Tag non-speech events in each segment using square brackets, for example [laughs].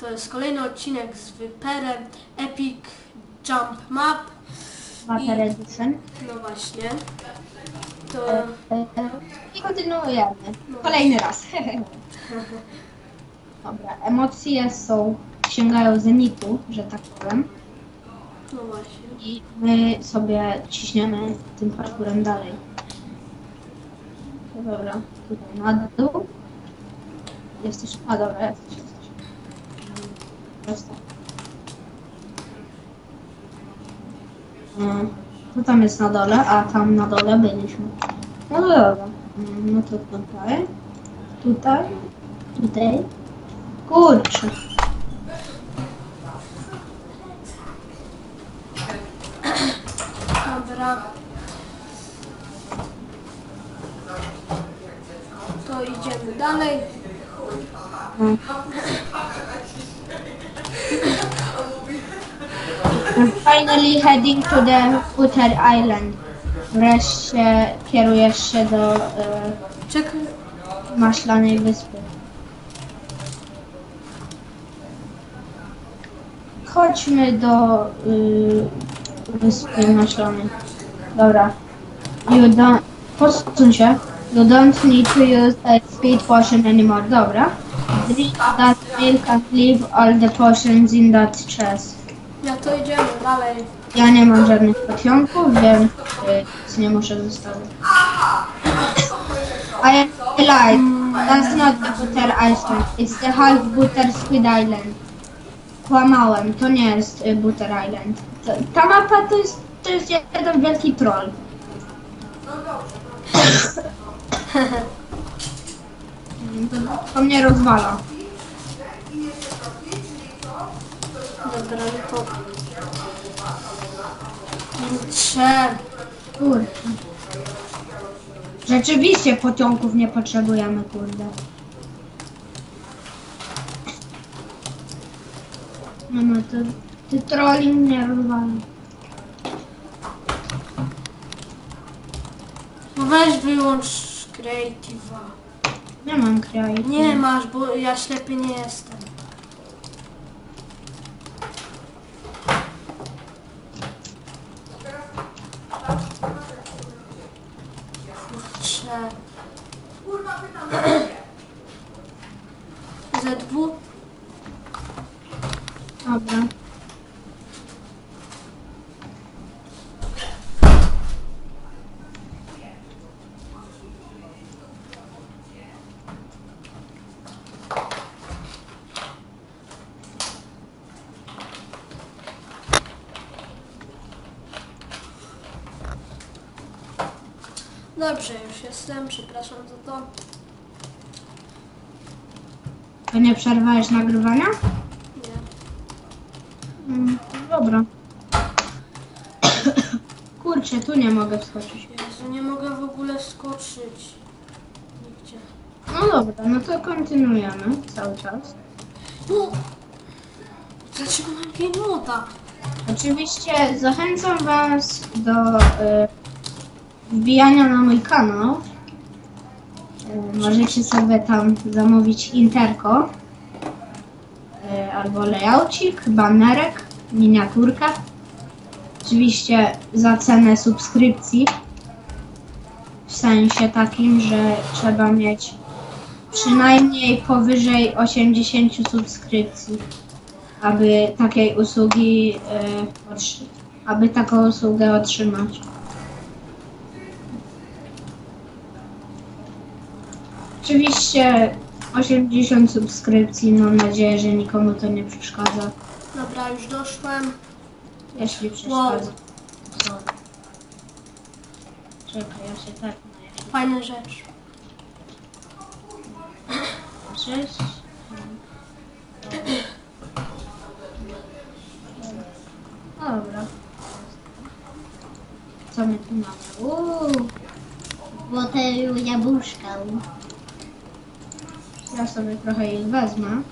To jest kolejny odcinek z Wyperem Epic Jump Map. Mater Edition. No właśnie. To E, e, I kontynuujemy. Kolejny raz. [laughs] Dobra, emocje są, sięgają zenitu, że tak powiem. no właśnie. I my sobie ciśniemy tym parkurem dalej. Dobra, tutaj na dół. Jesteś, a dobra, jesteś, jesteś. Prosto. Mm, Co tam jest na dole? A tam na dole byliśmy. No dobra. Mm, No to tutaj. Tutaj. Tutaj. Kurczę. Dobra. To idziemy dalej. Mm. I'm finally heading to the Butter Island. Wreszcie kierujesz się do e, Czekaj. maślanej wyspy. Chodźmy do y, wyspy maślanej. Dobra. You don't... Posuń się. You don't need to use a speed potion anymore. Dobra. Drink that milk and leave all the potions in that chest. Ja to idziemy dalej. Ja nie mam żadnych potionków, więc y, nic nie muszę zostawić. I lied. That's not the Butter Island. It's the half Butter Squid Island. Kłamałem, to nie jest y, Butter Island. Ta mapa to jest, to jest jeden wielki troll. to, to mnie rozwala. Dobra, no to... Kurczę. Kurde. Rzeczywiście pociągów nie potrzebujemy, kurde. No no to ty trolling mnie rozwala. No weź wyłącz Creative'a. Nie mam kraju. Nie masz, bo ja ślepy nie jestem. Kurczę. Z2? Dobra. Dobrze, już jestem, przepraszam za to. To nie przerwałeś nagrywania? Nie. Mm, dobra. Kurczę, tu nie mogę wskoczyć. Jezu, nie mogę w ogóle skoczyć. Nigdzie. No dobra, no to kontynuujemy cały czas. No! Dlaczego mam moda? Oczywiście zachęcam Was do y, wbijania na mój kanał. Możecie sobie tam zamówić interko y, albo layoucik, banerek, miniaturkę. Oczywiście za cenę subskrypcji. W sensie takim, że trzeba mieć przynajmniej powyżej 80 subskrypcji aby takiej usługi, e, aby taką usługę otrzymać. Oczywiście 80 subskrypcji, mam nadzieję, że nikomu to nie przeszkadza. Dobra, już doszłem. Jeśli Wow. przeszkadza. Sorry. Czekaj, ja się tak na Fajna rzecz. Cześć. Dobra. Co my tu mamy? Uuu, Złote jabłuszka. Ja sobie trochę ich wezmę.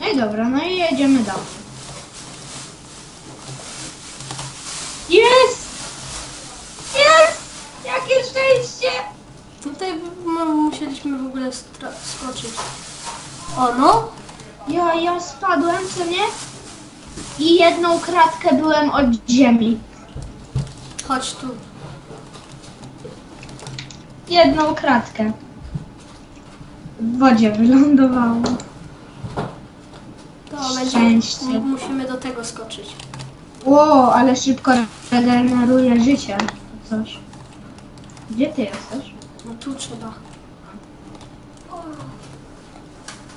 No i dobra, no i jedziemy dalej. Jest! Jest! Jakie szczęście! Tutaj my musieliśmy w ogóle skoczyć. O no! Ja, ja spadłem, co nie? I jedną kratkę byłem od ziemi. Chodź tu. Jedną kratkę. W wodzie wylądowałem. To będzie. Szczęście. m- Musimy do tego skoczyć. Ło, ale szybko regeneruje życie. Coś. Gdzie ty jesteś? No tu trzeba.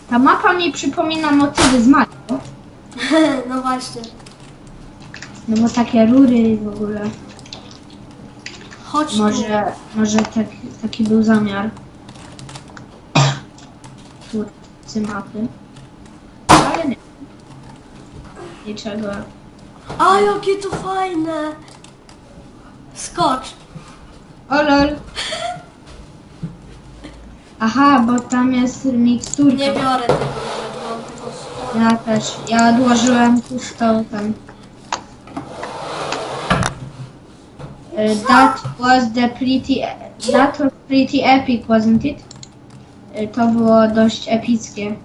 Ta mapa mi przypomina motywy z Mario. [laughs] no właśnie. No bo takie rury w ogóle. Chodź tu. Może, może tak, taki był zamiar. Twórcy mapy. Ale nie. Niczego. A jakie to fajne! Skocz. O lol. Aha, bo tam jest miksturka. Nie biorę tego bo Ja też. Ja odłożyłem pustą tam. Uh, that was the pretty. That was pretty epic, wasn't it? Y, To było dość epickie.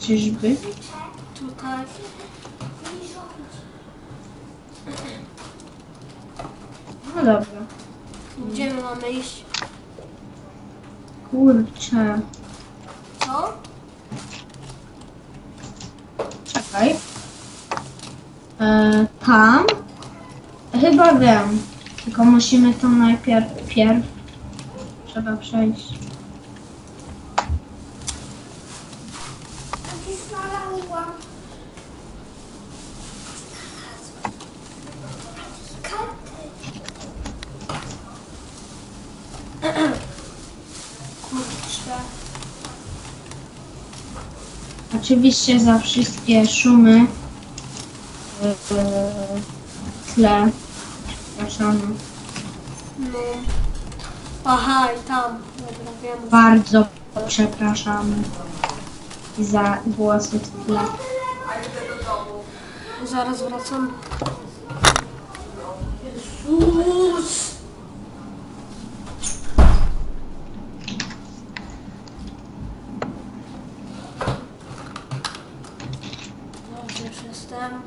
Czyżby? tutaj. No dobra. Gdzie my mamy iść? Kurczę. Co? Czekaj. E, tam? Chyba wiem. Tylko musimy to najpierw. Pierw. Trzeba przejść. Kurczę. Oczywiście za wszystkie szumy e, w tle. Przepraszam. No. Aha, i tam. Dobra, wiem. Bardzo przepraszam za głosy w tle. Zaraz wracam. Jezus! Dobrze, już jestem.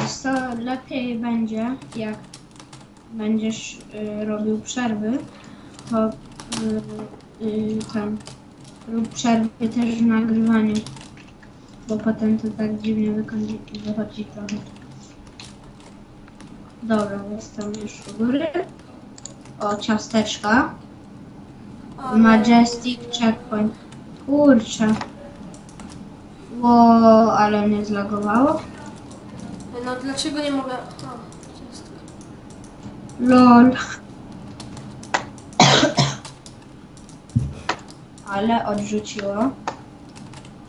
Wiesz co, lepiej będzie, jak będziesz y, robił przerwy, to y, y, tam rób przerwy też w nagrywaniu, bo potem to tak dziwnie wychodzi, wychodzi trochę. Dobra, jestem już u góry. O, ciasteczka. Majestic Checkpoint. Kurczę. Ło, ale mnie zlagowało. No dlaczego nie mogę... O, jest. Lol. Ale odrzuciło.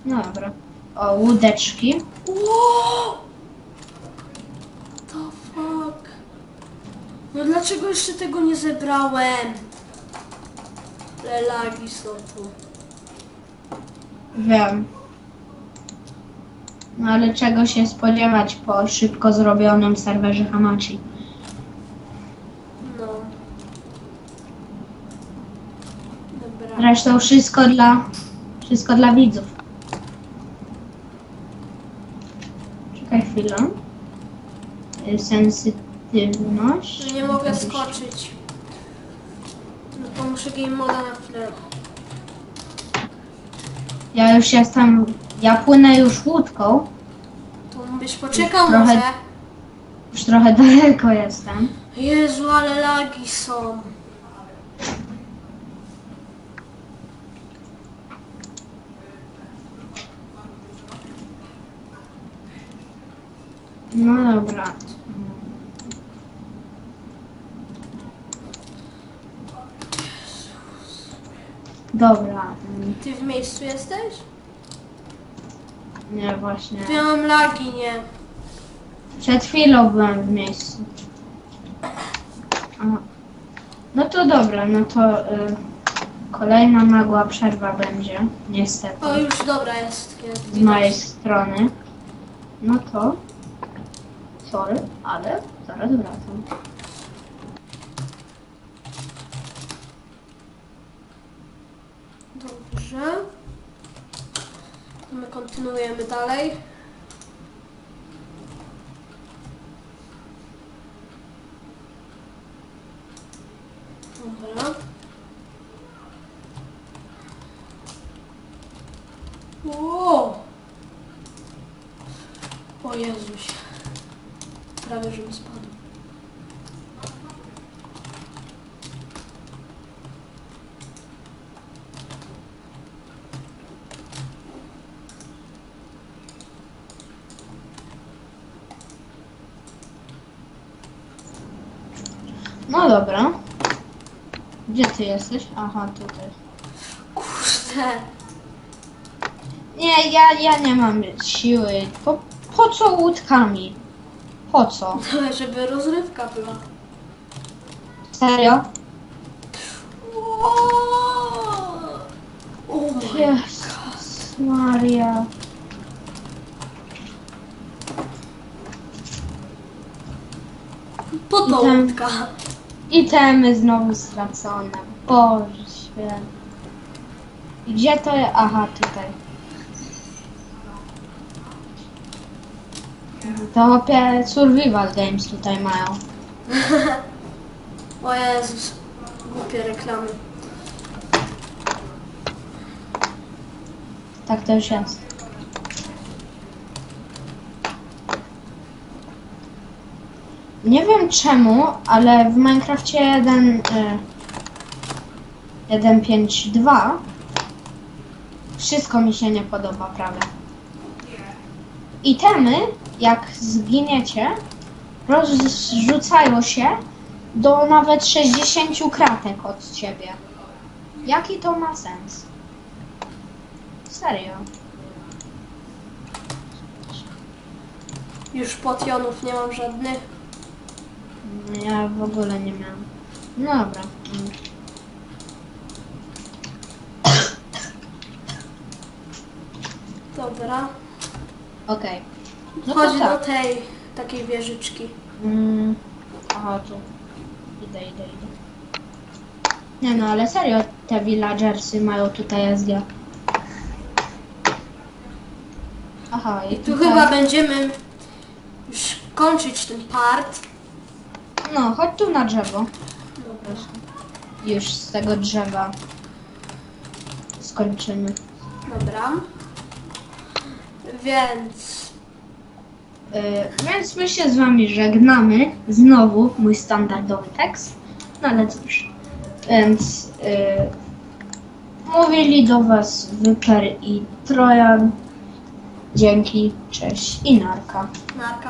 No dobra. O, łódeczki. Wow! The fuck? No dlaczego jeszcze tego nie zebrałem? Ale lagi są tu. Wiem. No ale czego się spodziewać po szybko zrobionym serwerze Hamachi? No. Dobra. Zresztą wszystko dla... Wszystko dla widzów. Czekaj chwilę. Y, Sensytywność. No nie mogę skoczyć. No to muszę game moda na chwilę. Ja już jestem... Ja płynę już łódką. To byś poczekał Trochę- może. Już trochę [laughs] daleko jestem. Jezu, ale lagi są. No dobra. Dobra. Ty w miejscu jesteś? Nie, właśnie. Tu ja mam lagi, nie. Przed chwilą byłem w miejscu. A, No to dobra, no to y, kolejna nagła przerwa będzie, niestety, O, już dobra jest. jest z mojej strony. No to, sorry, ale zaraz wracam. Dobrze. My kontynuujemy dalej. Dobra. Wow. O Jezuś. Prawie żebym spadł. No dobra. Gdzie ty jesteś? Aha, tutaj. Kurde. Nie, ja, ja nie mam siły. Po, po co łódkami? Po co? No, żeby rozrywka była. Serio? O my Jezus Maria. Po to I łódka. Itemy znowu stracone. Boże święty. Gdzie to jest? Aha, tutaj. To opie Survival Games tutaj mają. [laughs] O Jezus. Głupie reklamy. Tak to już jest. Nie wiem czemu, ale w Minecrafcie 1 y, 1.5.2 wszystko mi się nie podoba prawie. Itemy, jak zginiecie, rozrzucają się do nawet 60 kratek od ciebie. Jaki to ma sens? Serio. Już potionów nie mam żadnych. Ja w ogóle nie miałam. No dobra. Dobra. Okej. No to Chodź do tak. tej takiej wieżyczki. Mm. Aha, tu. Idę, idę, idę. Nie no, ale serio, te villagersy mają tutaj SG. Aha, i I tu tutaj... chyba będziemy już kończyć ten part. No, chodź tu na drzewo. Już z tego drzewa skończymy. Dobra. Więc Yy, więc my się z wami żegnamy. Znowu mój standardowy tekst. No ale cóż. Więc yy, mówili do was Wyper i Trojan. Dzięki, cześć i narka. narka.